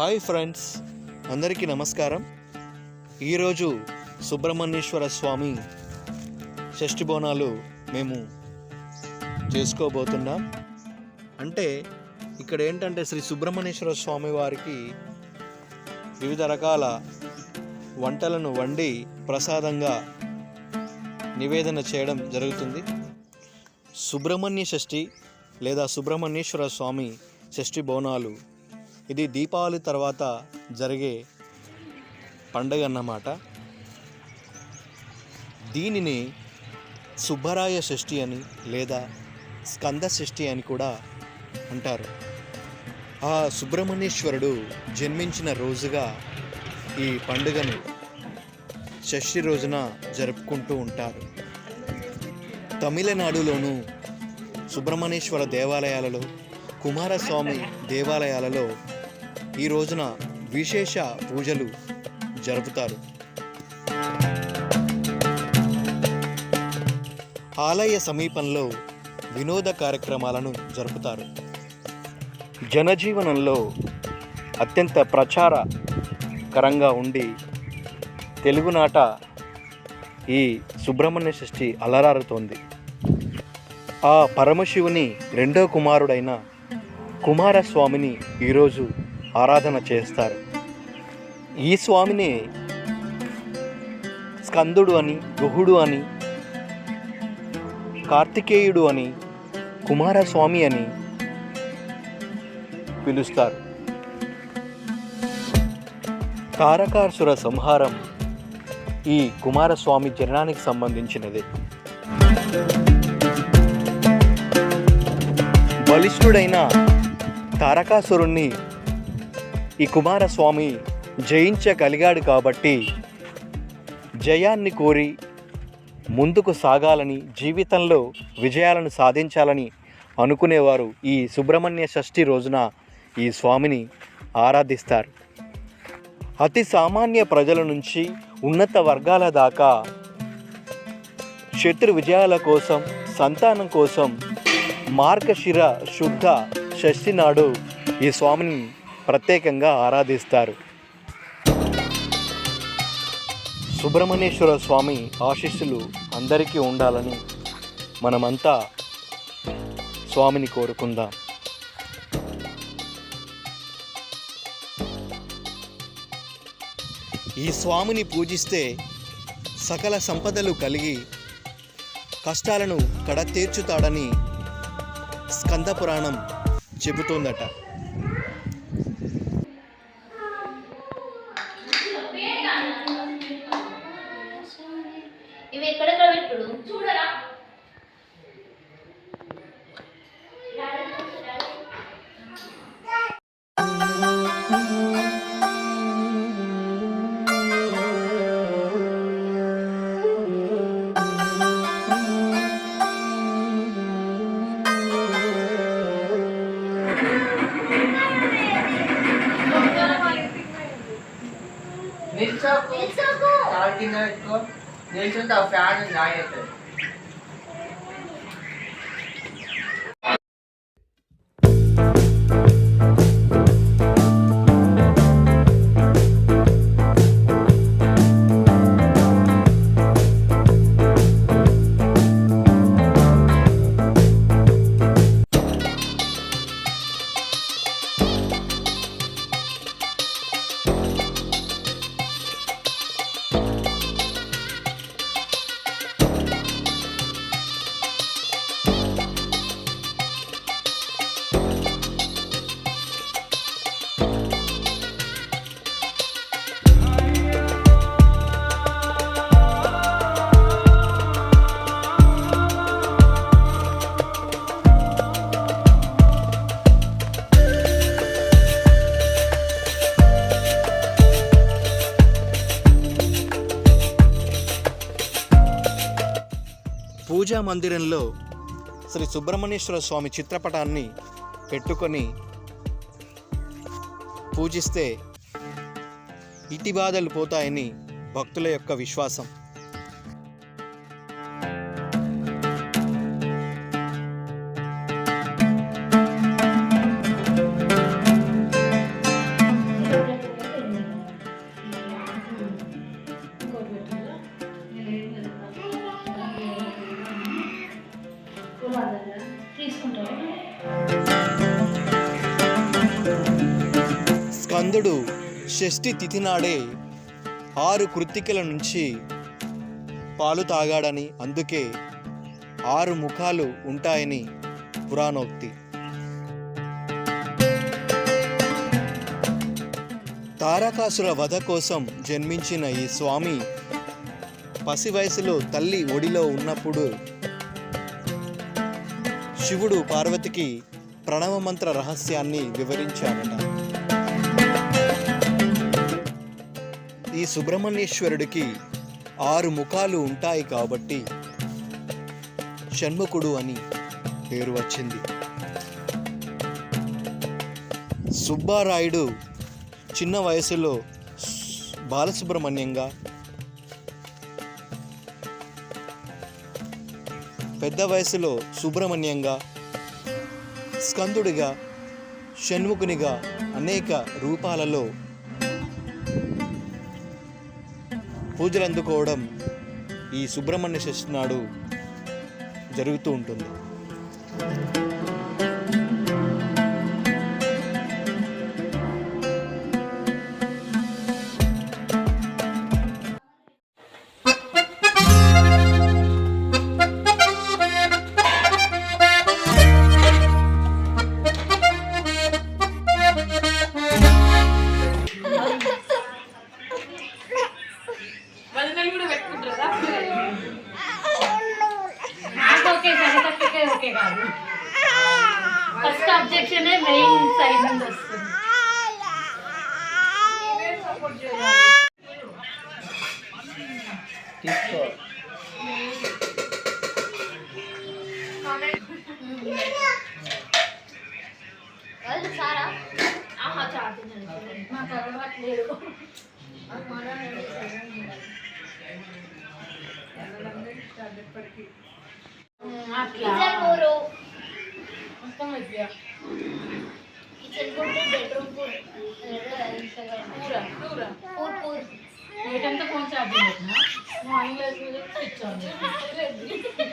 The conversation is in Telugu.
హాయ్ ఫ్రెండ్స్ అందరికీ నమస్కారం. ఈరోజు సుబ్రహ్మణ్యేశ్వర స్వామి షష్ఠి బోనాలు మేము చేసుకోబోతున్నాం. అంటే ఇక్కడ ఏంటంటే శ్రీ సుబ్రహ్మణ్యేశ్వర స్వామి వారికి వివిధ రకాల వంటలను వండి ప్రసాదంగా నివేదన చేయడం జరుగుతుంది. సుబ్రహ్మణ్య షష్ఠి లేదా సుబ్రహ్మణ్యేశ్వర స్వామి షష్ఠి బోనాలు ఇది దీపావళి తర్వాత జరిగే పండగ అన్నమాట దీనిని సుబ్బరాయ షష్ఠి అని లేదా స్కంద షష్ఠి అని కూడా అంటారు. ఆ సుబ్రహ్మణ్యేశ్వరుడు జన్మించిన రోజుగా ఈ పండుగను షష్ఠి రోజున జరుపుకుంటూ ఉంటారు. తమిళనాడులోను సుబ్రహ్మణ్యేశ్వర దేవాలయాలలో కుమారస్వామి దేవాలయాలలో ఈ రోజున విశేష పూజలు జరుపుతారు. ఆలయ సమీపంలో వినోద కార్యక్రమాలను జరుపుతారు. జనజీవనంలో అత్యంత ప్రచారకరంగా ఉండి తెలుగునాట ఈ సుబ్రహ్మణ్య షష్ఠి అలరారుతోంది. ఆ పరమశివుని రెండో కుమారుడైన కుమారస్వామిని ఈరోజు ఆరాధన చేస్తారు. ఈ స్వామిని స్కందుడు అని గుహుడు అని కార్తికేయుడు అని కుమారస్వామి అని పిలుస్తారు. తారకాసుర సంహారం ఈ కుమారస్వామి జననానికి సంబంధించినది. బలిష్ఠుడైన తారకాసురుణ్ణి ఈ కుమారస్వామి జయించగలిగాడు కాబట్టి జయాన్ని కోరి ముందుకు సాగాలని జీవితంలో విజయాలను సాధించాలని అనుకునేవారు ఈ సుబ్రహ్మణ్య షష్ఠి రోజున ఈ స్వామిని ఆరాధిస్తారు. అతి సామాన్య ప్రజల నుంచి ఉన్నత వర్గాల దాకా శత్రు విజయాల కోసం సంతానం కోసం మార్గశిర శుద్ధ షష్ఠి నాడు ఈ స్వామిని ప్రత్యేకంగా ఆరాధిస్తారు. సుబ్రహ్మణ్యేశ్వర స్వామి ఆశీస్సులు అందరికీ ఉండాలని మనమంతా స్వామిని కోరుకుందాం. ఈ స్వామిని పూజిస్తే సకల సంపదలు కలిగి కష్టాలను కడతీర్చుతాడని స్కంద పురాణం చెబుతోందట. ఎక్కడెక్కడ పెట్టుడు చూడరా నిల్చోకు నిల్చోకు. కాలు కింద పెట్టుకో నిల్చుంటే ఆ ఫ్యాన్ లాగేస్తుంది పూజా మందిరంలో శ్రీ సుబ్రహ్మణ్యేశ్వర స్వామి చిత్రపటాన్ని పెట్టుకొని పూజిస్తే ఇటి బాధలు పోతాయని భక్తుల యొక్క విశ్వాసం. చంద్రుడు షష్ఠి తిథి నాడే ఆరు కృత్తికల నుంచి పాలు తాగాడని అందుకే ఆరు ముఖాలు ఉంటాయని పురాణోక్తి. తారకాసుర వధ కోసం జన్మించిన ఈ స్వామి పసి వయసులో తల్లి ఒడిలో ఉన్నప్పుడు శివుడు పార్వతికి ప్రణవ మంత్ర రహస్యాన్ని వివరించాడట. ఈ సుబ్రహ్మణ్యేశ్వరుడికి ఆరు ముఖాలు ఉంటాయి కాబట్టి షణ్ముఖుడు అని పేరు వచ్చింది. సుబ్బారాయుడు చిన్న వయసులో బాలసుబ్రహ్మణ్యంగా పెద్ద వయసులో సుబ్రహ్మణ్యంగా స్కందుడిగా షణ్ముఖునిగా అనేక రూపాలలో పూజలు అందుకోవడం ఈ సుబ్రహ్మణ్య షష్ఠి నాడు జరుగుతూ ఉంటుంది. సరితక్కకే ఓకే కాదు ఫస్ట్ అబ్జెక్షన్ మెయిన్ సైడ్ నుండి వస్తుంది తీసుకో వాళ్ళు సారా ఆహా చాటు నాకు అలవాటు లేదు ఉమ్, किचन हो रो समझ गया किचन को बेडरूम को पूरा पूरा। पूर पूर। बेटन तो पहुँचा दिया। ना मॉर्निंग क्लास में तो अच्छा